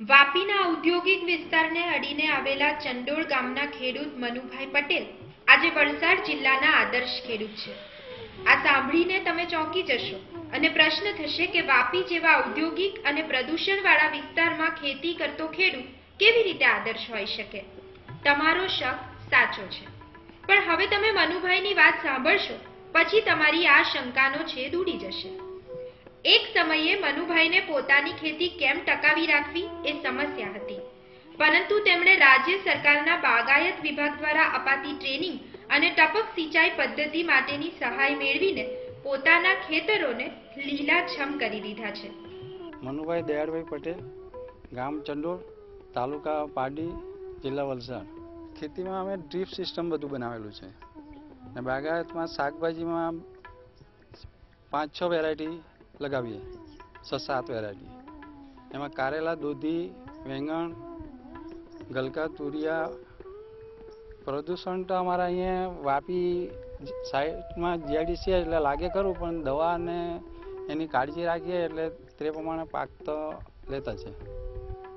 વાપીના ઔદ્યોગિક વિસ્તારને અડીને આવેલા ચંડોળ ગામના ખેડૂત મનુભાઈ પટેલ આજે વલસાડ જિલ્લાના આદર્શ ખેડૂત છે. આ સાંભળીને તમે ચોંકી જશો અને પ્રશ્ન થશે કે વાપી જેવા ઔદ્યોગિક અને પ્રદૂષણવાળા વિસ્તારમાં ખેતી કરતો ખેડૂત કેવી રીતે આદર્શ હોઈ શકે? તમારો શક સાચો છે. પણ હવે તમે મનુભાઈની વાત સાંભળશો, પછી તમારી આ શંકાનો છેદ ઉડી જશે. એક સમયે મનુભાઈને પોતાની ખેતી કેમ ટકાવી રાખવી એ સમસ્યા હતી. પરંતુ તેમણે રાજ્ય સરકારના બાગાયત વિભાગ દ્વારા અપાતી ટ્રેનિંગ અને ટપક સિંચાઈ પદ્ધતિ માટેની સહાય મેળવીને પોતાના ખેતરોને લીલાછમ કરી દીધા છે. મનુભાઈ દયાળભાઈ પટેલ, ગામ ચંડોળ, તાલુકા પાડી, જિલ્લા વલસાડ. ખેતીમાં અમે ડ્રીપ સિસ્ટમ બધું બનાવેલું છે. અને બાગાયતમાં શાકભાજીમાં પાંચ છ વેરાયટી લગાવીએ છ સાત વેરાયટી. એમાં કારેલા, દૂધી, વેંગણ, ગલકા, તુરિયા, પ્રદૂષણ તો અમારા અહીંયા વાપી સાઈડમાં જીઆઈડી છે એટલે લાગે ખરું, પણ દવા અને એની કાળજી રાખીએ એટલે તે પ્રમાણે પાક તો લેતા છે.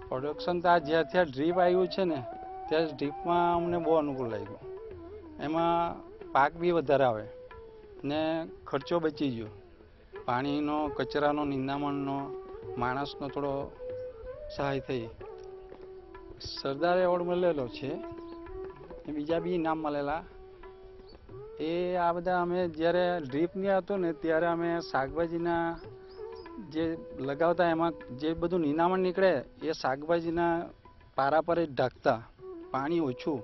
પ્રોડક્શન તો આ જે અત્યારે ડ્રીપ આવ્યું છે ને ત્યાં ડ્રીપમાં અમને બહુ અનુકૂળ લાગ્યું. એમાં પાક બી વધારે આવે ને ખર્ચો બચી ગયો. પાણીનો, કચરાનો, નિંદામણનો માણસનો થોડો સહાય થઈ. સરદાર એવોર્ડ મળેલો છે એ બીજા બી ઇનામ મળેલા. એ આ બધા અમે જ્યારે ડ્રીપની હતું ને ત્યારે અમે શાકભાજીના જે લગાવતા એમાં જે બધું નિનામણ નીકળે એ શાકભાજીના પારા પર જ ઢાંકતા. પાણી ઓછું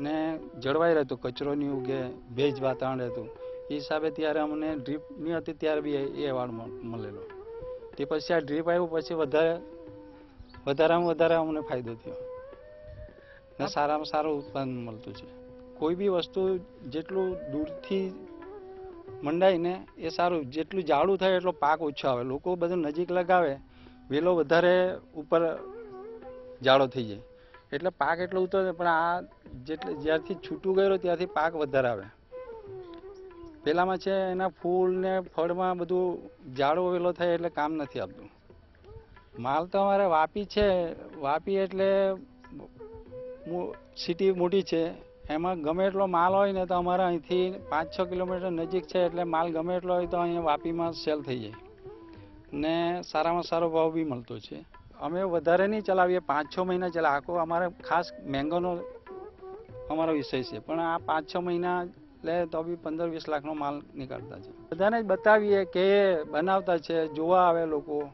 ને જળવાઈ રહેતું કચરો નહીં ઉગે, ભેજ વાતાવરણ રહેતું. હિસાબે ત્યારે અમને ડ્રીપની હતી ત્યારે બી એ એવોર્ડ મળેલો. તે પછી આ ડ્રીપ આવ્યું પછી વધારે, વધારામાં વધારે અમને ફાયદો થયો. ને સારામાં સારું ઉત્પાદન મળતું છે. કોઈ બી વસ્તુ જેટલું દૂરથી મંડાય ને એ સારું, જેટલું જાડું થાય એટલો પાક ઓછો આવે. લોકો બધું નજીક લગાવે, વેલો વધારે ઉપર જાડો થઈ જાય. એટલે પાક એટલો ઉતરે પણ આ જેટલે જ્યારથી છૂટું ગયેલો ત્યારથી પાક વધારે આવે. પેલામાં છે એના ફૂલ ને ફળમાં બધું જાડો વેલો થાય એટલે કામ નથી આપતું માલ તો અમારે વાપી છે, વાપી એટલે સિટી મોટી છે. એમાં ગમે એટલો માલ હોય ને તો અમારે અહીંથી પાંચ છ કિલોમીટર નજીક છે એટલે માલ ગમે એટલો હોય તો અહીંયા વાપીમાં સેલ થઈ જાય. ને સારામાં સારો ભાવ બી મળતો છે. અમે વધારે નહીં ચલાવીએ પાંચ છ મહિના ચલા, આખો અમારે ખાસ મેંગોનો અમારો વિષય છે. પણ આ પાંચ છ મહિના લે તો બી પંદર વીસ લાખનો માલ નીકળતા છે. બધાને જ બતાવીએ કે બનાવતા છે, જોવા આવે લોકો.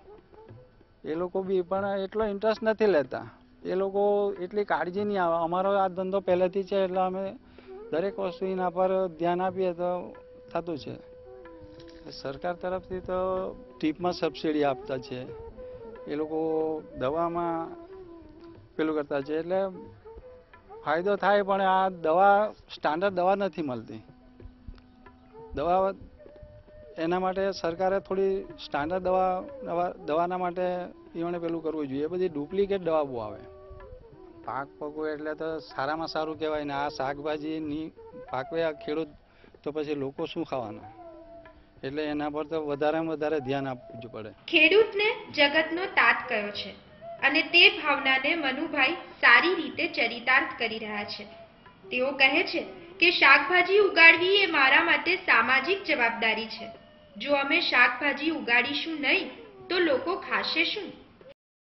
એ લોકો બી પણ એટલો ઇન્ટરેસ્ટ નથી લેતા. એ લોકો એટલી કાળજી નહીં આવે. અમારો આ ધંધો પહેલેથી છે, એટલે અમે દરેક વસ્તુ એના પર ધ્યાન આપીએ તો થતું છે. સરકાર તરફથી તો ટીપમાં સબસિડી આપતા છે. એ લોકો દવામાં પેલું કરતા છે, એટલે ફાયદો થાય, પણ આ દવા સ્ટાન્ડર્ડ દવા નથી મળતી. દવા એના માટે સરકારે થોડી સ્ટાન્ડર્ડ દવા દવા દવાના માટે એમણે પેલું કરવું જોઈએ. એ બધી ડુપ્લિકેટ દવા બહુ આવે. પાક પકવે એટલે તો સારામાં સારું કહેવાય ને આ શાકભાજીની પાકવે આ ખેડૂત, તો પછી લોકો શું ખાવાના? એટલે એના પર તો વધારેમાં વધારે ધ્યાન આપવું પડે. ખેડૂતને જગતનો તાત કયો છે? અને તે ભાવનાને મનુભાઈ સારી રીતે ચરિતાર્થ કરી રહ્યા છે. તેઓ કહે છે કે શાકભાજી ઉગાડવી એ મારા માટે સામાજિક જવાબદારી છે. જો અમે શાકભાજી ઉગાડીશું નહીં, તો લોકો ખાશે શું?